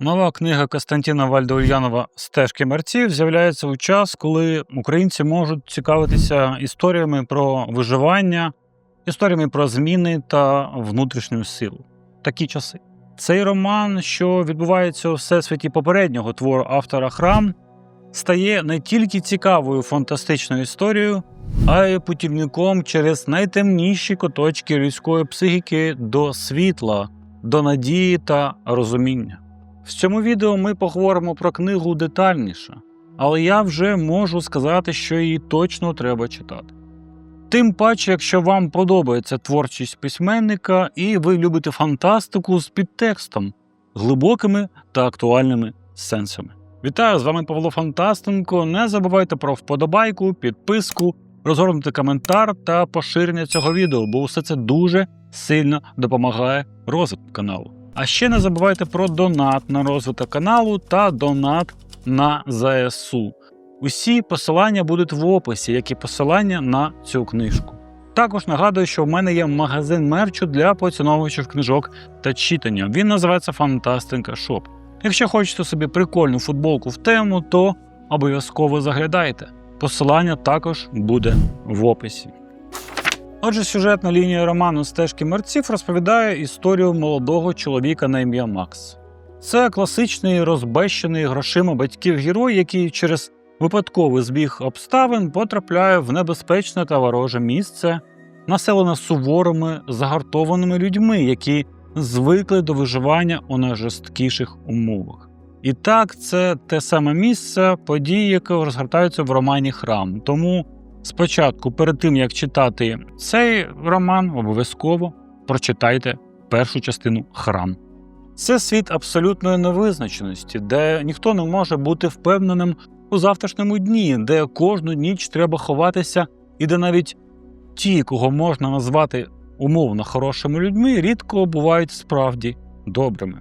Нова книга Костянтина Вальдоульянова Стежки мерців з'являється у час, коли українці можуть цікавитися історіями про виживання, історіями про зміни та внутрішню силу. Такі часи. Цей роман, що відбувається у всесвіті попереднього твору автора Храм, стає не тільки цікавою фантастичною історією, а й путівником через найтемніші куточки людської психіки до світла, до надії та розуміння. В цьому відео ми поговоримо про книгу детальніше, але я вже можу сказати, що її точно треба читати. Тим паче, якщо вам подобається творчість письменника і ви любите фантастику з підтекстом, глибокими та актуальними сенсами. Вітаю з вами Павло Фантастенко. Не забувайте про вподобайку, підписку, розгорнути коментар та поширення цього відео, бо все це дуже сильно допомагає розвитку каналу. А ще не забувайте про донат на розвиток каналу та донат на ЗСУ. Усі посилання будуть в описі, як і посилання на цю книжку. Також нагадую, що в мене є магазин мерчу для поціновувачів книжок та читання. Він називається Фантастика Шоп. Якщо хочете собі прикольну футболку в тему, то обов'язково заглядайте. Посилання також буде в описі. Отже, сюжетна лінія роману Стежки мерців розповідає історію молодого чоловіка на ім'я Макс. Це класичний розбещений грошима батьків герой, який через випадковий збіг обставин потрапляє в небезпечне та вороже місце, населене суворими, загартованими людьми, які звикли до виживання у найжорсткіших умовах. І так, це те саме місце, події, які розгортаються в романі Храм. Тому спочатку, перед тим як читати цей роман, обов'язково прочитайте першу частину Храм. Це світ абсолютної невизначеності, де ніхто не може бути впевненим у завтрашньому дні, де кожну ніч треба ховатися, і де навіть ті, кого можна назвати умовно хорошими людьми, рідко бувають справді добрими.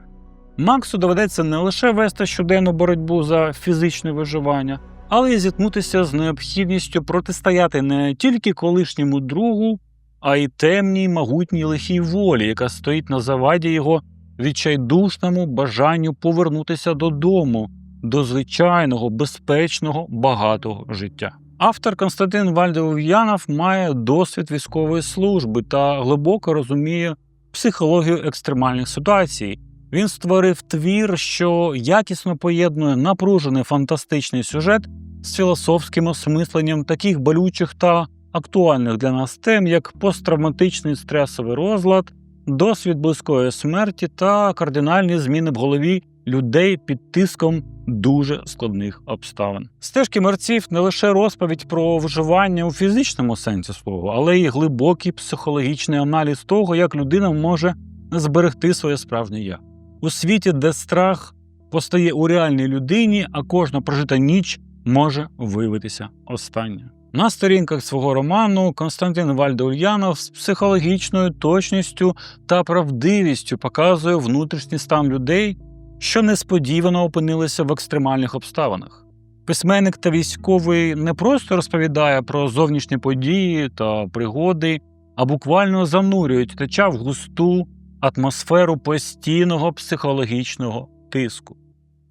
Максу доведеться не лише вести щоденну боротьбу за фізичне виживання, але й зіткнутися з необхідністю протистояти не тільки колишньому другу, а й темній, могутній лихій волі, яка стоїть на заваді його відчайдушному бажанню повернутися додому, до звичайного, безпечного, багатого життя. Автор Константин Вальдеув'янов має досвід військової служби та глибоко розуміє психологію екстремальних ситуацій. Він створив твір, що якісно поєднує напружений фантастичний сюжет з філософським осмисленням таких болючих та актуальних для нас тем, як посттравматичний стресовий розлад, досвід близької смерті та кардинальні зміни в голові людей під тиском дуже складних обставин. Стежки мерців не лише розповідь про вживання у фізичному сенсі слова, але й глибокий психологічний аналіз того, як людина може зберегти своє справжнє я у світі, де страх постає у реальній людині, а кожна прожита ніч може виявитися останньою. На сторінках свого роману Константин Вальдеульянов з психологічною точністю та правдивістю показує внутрішній стан людей, що несподівано опинилися в екстремальних обставинах. Письменник та військовий не просто розповідає про зовнішні події та пригоди, а буквально занурює читача в густу атмосферу постійного психологічного тиску.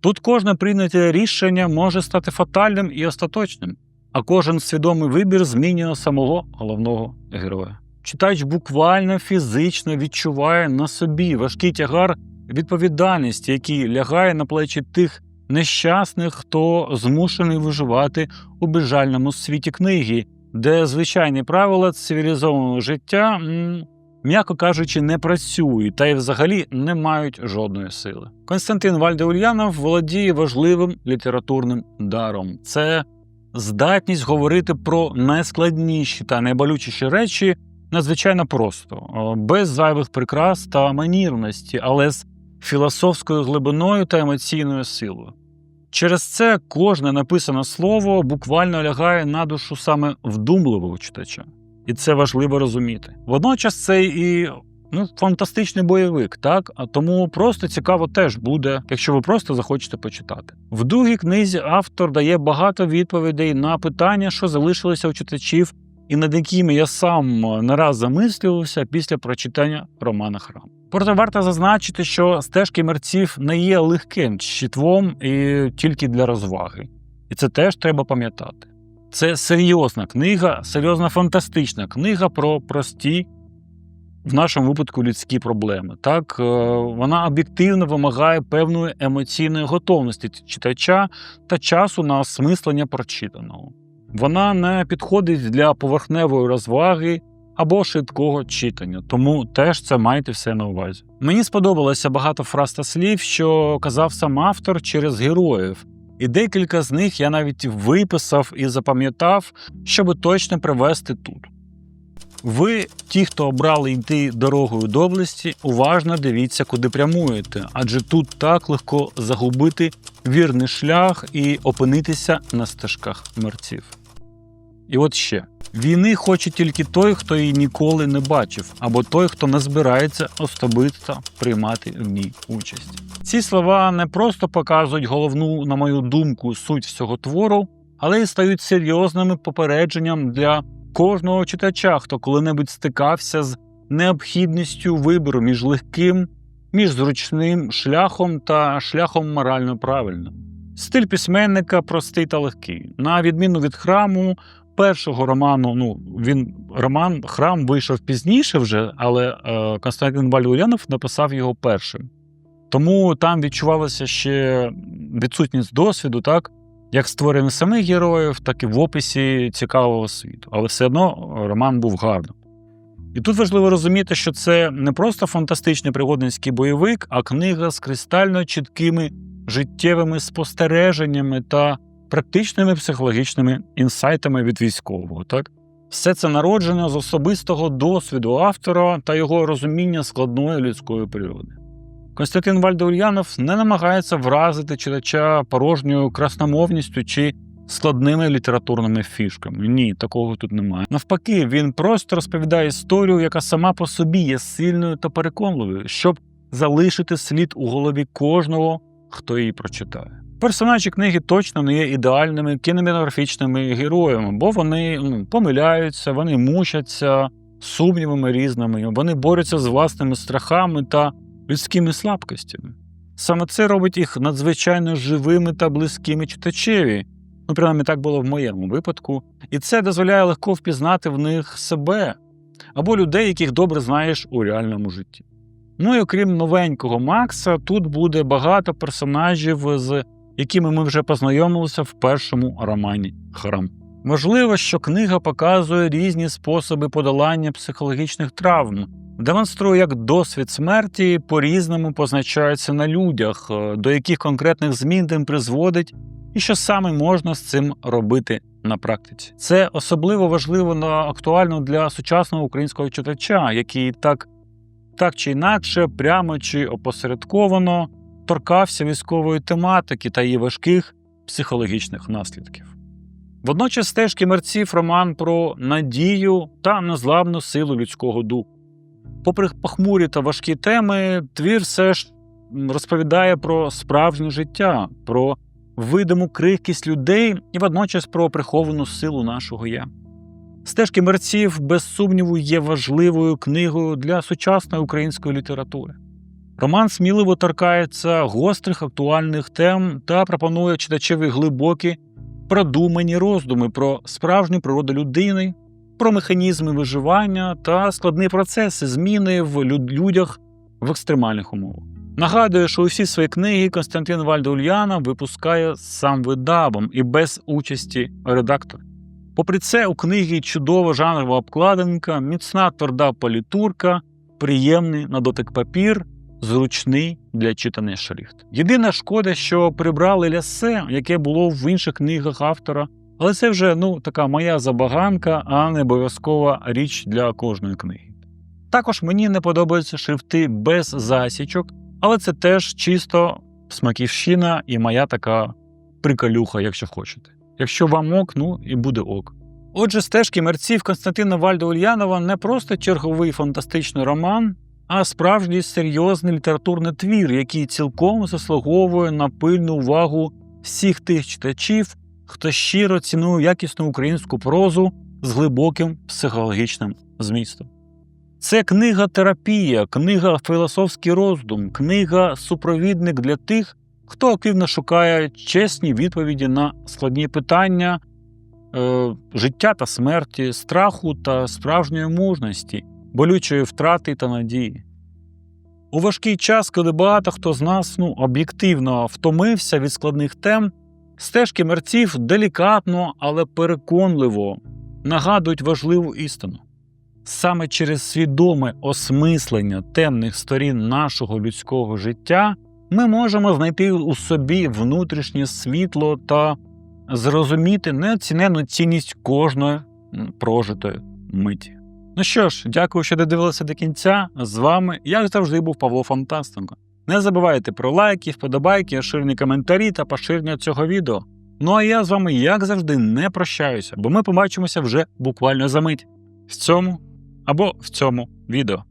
Тут кожне прийняте рішення може стати фатальним і остаточним, а кожен свідомий вибір змінює самого головного героя. Читач буквально фізично відчуває на собі важкий тягар відповідальності, який лягає на плечі тих нещасних, хто змушений виживати у безжальному світі книги, де звичайні правила цивілізованого життя, м'яко кажучи, не працюють та й взагалі не мають жодної сили. Константин Вальдеульянов володіє важливим літературним даром. Це здатність говорити про найскладніші та найболючіші речі надзвичайно просто, без зайвих прикрас та манірності, але з філософською глибиною та емоційною силою. Через це кожне написане слово буквально лягає на душу саме вдумливого читача. І це важливо розуміти. Водночас це і ну, фантастичний бойовик, так? А тому просто цікаво теж буде, якщо ви просто захочете почитати. В другій книзі автор дає багато відповідей на питання, що залишилися у читачів, і над якими я сам не раз замислювався після прочитання романа Храм. Проте варто зазначити, що стежки мерців не є легким читвом і тільки для розваги. І це теж треба пам'ятати. Це серйозна книга, серйозна фантастична книга про прості, в нашому випадку, людські проблеми. Так, е, вона об'єктивно вимагає певної емоційної готовності читача та часу на осмислення прочитаного. Вона не підходить для поверхневої розваги або швидкого читання, тому теж це майте все на увазі. Мені сподобалося багато фраз та слів, що казав сам автор через героїв, і декілька з них я навіть виписав і запам'ятав, щоб точно привести тут. Ви, ті, хто обрали йти дорогою доблесті, уважно дивіться, куди прямуєте, адже тут так легко загубити вірний шлях і опинитися на стежках мерців. І от ще війни хоче тільки той, хто її ніколи не бачив, або той, хто не збирається особисто приймати в ній участь. Ці слова не просто показують головну, на мою думку, суть всього твору, але й стають серйозними попередженням для кожного читача, хто коли-небудь стикався з необхідністю вибору між легким, між зручним шляхом та шляхом морально правильним. Стиль письменника простий та легкий. На відміну від храму, першого роману, ну він роман Храм вийшов пізніше вже, але е, Константин Валюрянов написав його першим. Тому там відчувалося ще відсутність досвіду, так як створення самих героїв, так і в описі цікавого світу. Але все одно роман був гарним. І тут важливо розуміти, що це не просто фантастичний пригодницький бойовик, а книга з кристально чіткими життєвими спостереженнями та практичними психологічними інсайтами від військового. Так? Все це народжено з особистого досвіду автора та його розуміння складної людської природи. Константин Вальдеульянов не намагається вразити читача порожньою красномовністю чи складними літературними фішками. Ні, такого тут немає. Навпаки, він просто розповідає історію, яка сама по собі є сильною та переконливою, щоб залишити слід у голові кожного, хто її прочитає. Персонажі книги точно не є ідеальними кінематографічними героями, бо вони ну, помиляються, вони мучаться сумнівами різними, вони борються з власними страхами та людськими слабкостями. Саме це робить їх надзвичайно живими та близькими читачеві. Ну, принаймні так було в моєму випадку, і це дозволяє легко впізнати в них себе або людей, яких добре знаєш у реальному житті. Ну і окрім новенького Макса, тут буде багато персонажів, з якими ми вже познайомилися в першому романі Храм. Можливо, що книга показує різні способи подолання психологічних травм, демонструє, як досвід смерті по-різному позначається на людях, е, до яких конкретних змін тим призводить, і що саме можна з цим робити на практиці. Це особливо важливо на актуально для сучасного українського читача, який так, так чи інакше, прямо чи опосередковано торкався військової тематики та її важких психологічних наслідків. Водночас стежки мерців роман про надію та незламну силу людського духу. Попри похмурі та важкі теми, твір все ж розповідає про справжнє життя, про видиму крихкість людей і водночас про приховану силу нашого я. Стежки мерців, без сумніву, є важливою книгою для сучасної української літератури. Роман сміливо торкається гострих актуальних тем та пропонує читачеві глибокі, продумані роздуми про справжню природу людини, про механізми виживання та складні процеси зміни в людях в екстремальних умовах. Нагадую, що усі свої книги Константин Вальдеульяна випускає сам видавом і без участі редактора. Попри це, у книги чудова жанрова обкладинка, міцна тверда політурка, приємний на дотик папір, зручний для читання шрифт. Єдина шкода, що прибрали лясе, яке було в інших книгах автора, але це вже ну, така моя забаганка, а не обов'язкова річ для кожної книги. Також мені не подобаються шрифти без засічок, але це теж чисто смаківщина і моя така приколюха, якщо хочете. Якщо вам ок, ну і буде ок. Отже, стежки мерців Константина Вальда Ульянова не просто черговий фантастичний роман, а справжній серйозний літературний твір, який цілком заслуговує на пильну увагу всіх тих читачів, хто щиро цінує якісну українську прозу з глибоким психологічним змістом. Це книга терапія, книга філософський роздум, книга супровідник для тих, хто активно шукає чесні відповіді на складні питання е, життя та смерті, страху та справжньої мужності, болючої втрати та надії. У важкий час, коли багато хто з нас ну, об'єктивно втомився від складних тем, стежки мерців делікатно, але переконливо нагадують важливу істину. Саме через свідоме осмислення темних сторін нашого людського життя ми можемо знайти у собі внутрішнє світло та зрозуміти неоцінену цінність кожної прожитої миті. Ну що ж, дякую, що додивилися до кінця. З вами, як завжди, був Павло Фантастенко. Не забувайте про лайки, вподобайки, ширні коментарі та поширення цього відео. Ну а я з вами, як завжди, не прощаюся, бо ми побачимося вже буквально за мить в цьому або в цьому відео.